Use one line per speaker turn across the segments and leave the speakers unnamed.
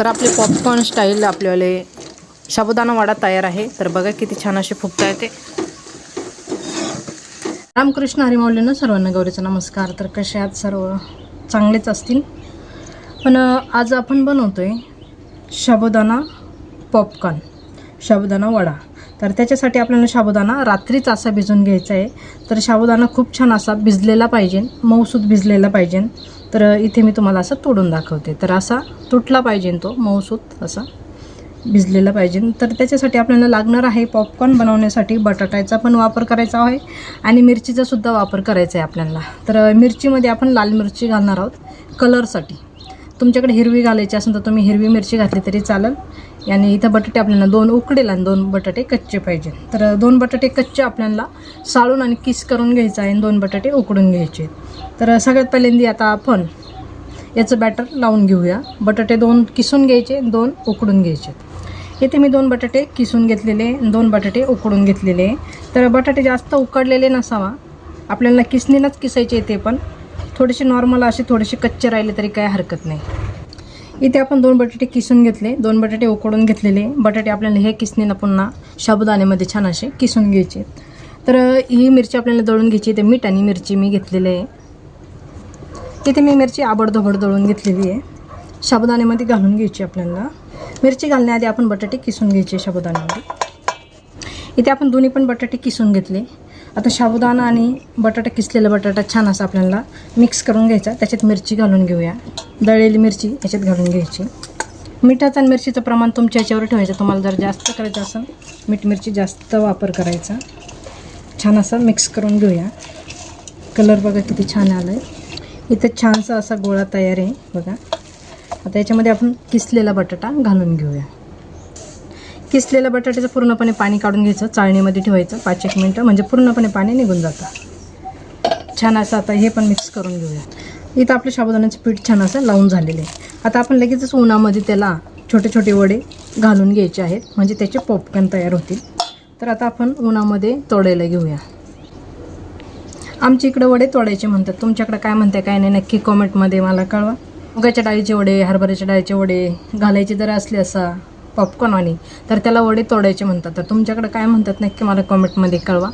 तर आपले popcorn style आपल्यावाले साबुदाणा वडा तयार आहे. तर बघा किती छान असे फुगता येते रामकृष्ण हरिमावलीनं सर्वांना गौरीचा नमस्कार. तर कसे आज सर्व? चांगलेच असतील. पण आज आपण बनवतो आहे साबुदाणा पॉपकॉर्न साबुदाणा वडा. तर त्याच्यासाठी आपल्याला साबुदाणा रात्रीच असा भिजून घ्यायचा आहे. तर साबुदाणा खूप छान असा भिजलेला पाहिजे मऊसूद भिजलेला पाहिजे. तर इथे मी तुम्हाला असं तोडून दाखवते. तर असा तुटला पाहिजे तो मऊसूत असा भिजलेला पाहिजे. तर त्याच्यासाठी आपल्याला लागणार आहे पॉपकॉर्न बनवण्यासाठी बटाट्याचा पण वापर करायचा आहे आणि मिरचीचा सुद्धा वापर करायचा आहे आपल्याला. तर मिरचीमध्ये आपण लाल मिरची घालणार आहोत कलरसाठी तुमच्याकडे हिरवी घालायची असेल तर तुम्ही हिरवी मिरची घातली तरी चालेल. आणि इथं बटाटे आपल्याला दोन उकडेल आणि दोन बटाटे कच्चे पाहिजे तर दोन बटाटे कच्चे आपल्याला साळून आणि किस करून घ्यायचं आहे आणि दोन बटाटे उकडून घ्यायचे तर सगळ्यात पहिल्यांदी आता आपण याचं बॅटर लावून घेऊया. बटाटे दोन किसून घ्यायचे दोन उकडून घ्यायचे इथे मी दोन बटाटे किसून घेतलेले दोन बटाटे उकडून घेतलेले तर बटाटे जास्त उकडलेले नसावा. आपल्याला किसणीनंच किसायचे ते पण. थोडेसे नॉर्मल असे थोडेसे कच्चे राहिले तरी काय हरकत नाही. इथे आपण दोन बटाटे किसून घेतले. दोन बटाटे उकडून घेतलेले. बटाटे आपल्याला हे किसणीनं पुन्हा शाबुदाण्यामध्ये छान असे किसून घ्यायचे. तर ही मिरची आपल्याला दळून घ्यायची. ते मीठ आणि मिरची मी घेतलेली आहे. इथे मी मिरची आबडधोबड दळून घेतलेली आहे. साबुदाण्यामध्ये घालून घ्यायची आपल्याला. मिरची घालण्याआधी आपण बटाटे किसून घ्यायचे शाबुदाण्यामध्ये. इथे आपण दोन्ही पण बटाटे किसून घेतले. आता साबुदाणा आणि बटाटा किसलेला बटाटा छान असा आपल्याला मिक्स करून घ्यायचा. त्याच्यात मिरची घालून घेऊया. दळलेली मिरची याच्यात घालून घ्यायची. मिठाचं आणि मिरचीचं प्रमाण तुमच्या याच्यावर ठेवायचं. तुम्हाला जर जास्त करायचं असेल मीठ मिरची जास्त वापर करायचा. छान असं मिक्स करून घेऊया. कलर बघा किती छान आलं आहे इथं छानसा असा गोळा तयार आहे बघा. आता याच्यामध्ये आपण किसलेला बटाटा घालून घेऊया. किसलेल्या बटाट्याचं पूर्णपणे पाणी काढून घ्यायचं चाळणीमध्ये ठेवायचं पाच एक मिनटं म्हणजे पूर्णपणे पाणी निघून जातं. छान असं आता हे पण मिक्स करून घेऊया. इथं आपलं साबुदाण्याचं पीठ छान असं लावून झालेलं आहे. आता आपण लगेचच उन्हामध्ये त्याला छोटे छोटे वडे घालून घ्यायचे आहेत म्हणजे त्याचे पॉपकॉर्न तयार होतील. तर आता आपण उन्हामध्ये तोडायला घेऊया. आमच्या इकडं वडे तोडायचे म्हणतात. तुमच्याकडे काय म्हणताय काय नाही नक्की कॉमेंटमध्ये मला कळवा. मुगाच्या डाळीचे वडे हरभऱ्याच्या डाळीचे वडे घालायचे जर असले असा पॉपकॉर्नवाणी तर त्याला वडे तोडायचे म्हणतात. तर तुमच्याकडे काय म्हणतात नक्की मला कॉमेंटमध्ये कळवा.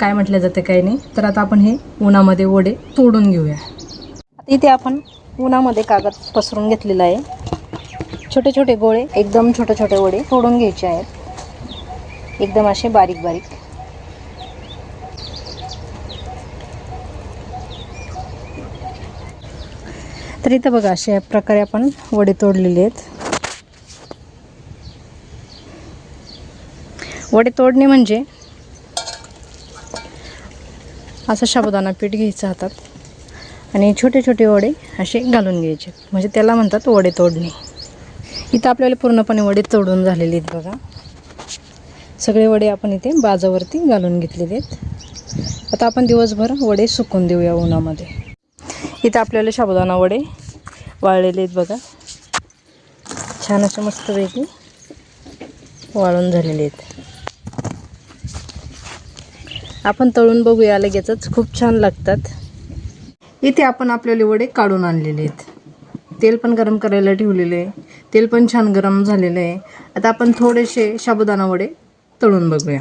काय म्हटलं जातं काय नाही. तर आता आपण हे उन्हामध्ये वडे तोडून घेऊया. आता इथे आपण उन्हामध्ये कागद पसरून घेतलेला आहे. छोटे छोटे गोळे एकदम छोटे छोटे वडे तोडून घ्यायचे आहेत. एकदम असे बारीक बारीक. तर इथं बघा अशा प्रकारे आपण वडे तोडलेले आहेत. वडे तोडणे म्हणजे असं साबुदाणा पीठ घ्यायचं हातात आणि छोटे छोटे वडे असे घालून घ्यायचे. म्हणजे त्याला म्हणतात वडे तोडणे. इथं आपल्याला पूर्णपणे वडे तोडून झालेले आहेत बघा. सगळे वडे आपण इथे बाजावरती घालून घेतलेले आहेत. आता आपण दिवसभर वडे सुकून देऊया उन्हामध्ये. इथं आपल्याला साबुदाणा वडे वाळलेले आहेत बघा. छान असे मस्तपैकी वाळून झालेले आहेत. आपण तळून बघूया लगेचच. खूप छान लागतात. इथे आपण आपल्याला वडे काढून आणलेले आहेत. तेल पण गरम करायला ठेवलेले आहे. तेल पण छान गरम झालेलं आहे. आता आपण थोडेसे साबुदाणा वडे तळून बघूया.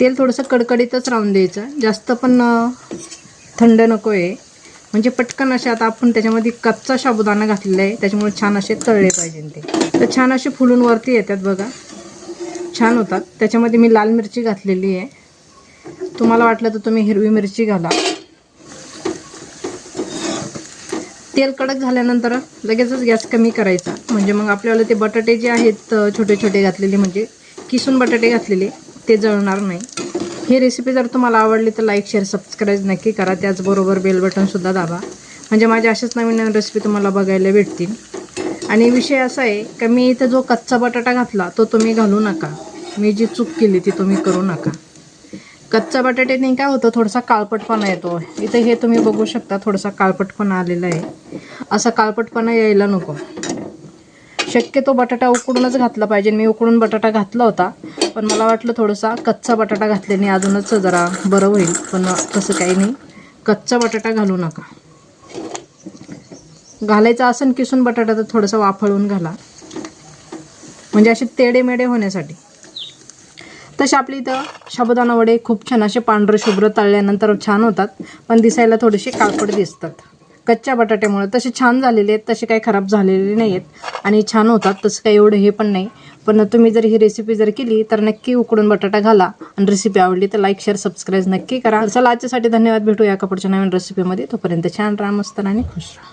तेल थोडंसं कडकडीतच राहून द्यायचं. जास्त पण थंड नको आहे म्हणजे पटकन असे आता आपण त्याच्यामध्ये कच्चा साबुदाणा घातलेला आहे. त्याच्यामुळे छान असे तळले पाहिजे ते. तर छान असे फुलून वरती येतात बघा. छान होतात. त्याच्यामध्ये मी लाल मिरची घातलेली आहे. तुम्हाला वाटलं तर तुम्ही हिरवी मिरची घाला. तेल कडक झाल्यानंतर लगेचच गॅस कमी करायचा. म्हणजे मग आपल्याला ते बटाटे जे आहेत छोटे छोटे घातलेले म्हणजे किसून बटाटे घातलेले ते जळणार नाही. ही रेसिपी जर तुम्हाला आवडली तर लाईक शेअर सबस्क्राईब नक्की करा. त्याचबरोबर बेल बटनसुद्धा दाबा. म्हणजे माझ्या अशाच नवीन नवीन रेसिपी तुम्हाला बघायला भेटतील. आणि विषय असा आहे का मी इथं जो कच्चा बटाटा घातला तो तुम्ही घालू नका. मी जी चूक केली ती तुम्ही करू नका. कच्चा बटाट्याने काय होतं थोडासा काळपटपणा येतो. इथे हे तुम्ही बघू शकता थोडासा काळपटपणा आलेला आहे. असा काळपटपणा यायला नको. शक्यतो बटाटा उकडूनच घातला पाहिजे. मी उकडून बटाटा घातला होता पण मला वाटलं थोडासा कच्चा बटाटा घातल्याने अजूनच जरा बरं होईल. पण तसं काही नाही. कच्चा बटाटा घालू नका. घालायचं असेल किसून बटाटा तर थोडंसं वाफळून घाला. म्हणजे असे तेडेमेडे होण्यासाठी. तसे आपली इथं शाबुदाना वडे खूप छान असे पांढरे शुभ्र तळल्यानंतर छान होतात. पण दिसायला थोडेसे काळपट दिसतात. कच्च्या बटाट्यामुळे तसे छान झालेले आहेत तसे काही खराब झालेले नाही आहेत आणि छान होतात तसं काही एवढं हे पण नाही. पण तुम्ही जर ही रेसिपी जर केली तर नक्की उकडून बटाटा घाला आणि रेसिपी आवडली तर लाईक शेअर सबस्क्राईब नक्की करा. चला आजच्यासाठी धन्यवाद. भेटूया या कपडच्या नवीन रेसिपीमध्ये तोपर्यंत छान राहा मस्त आणि खुश राहा.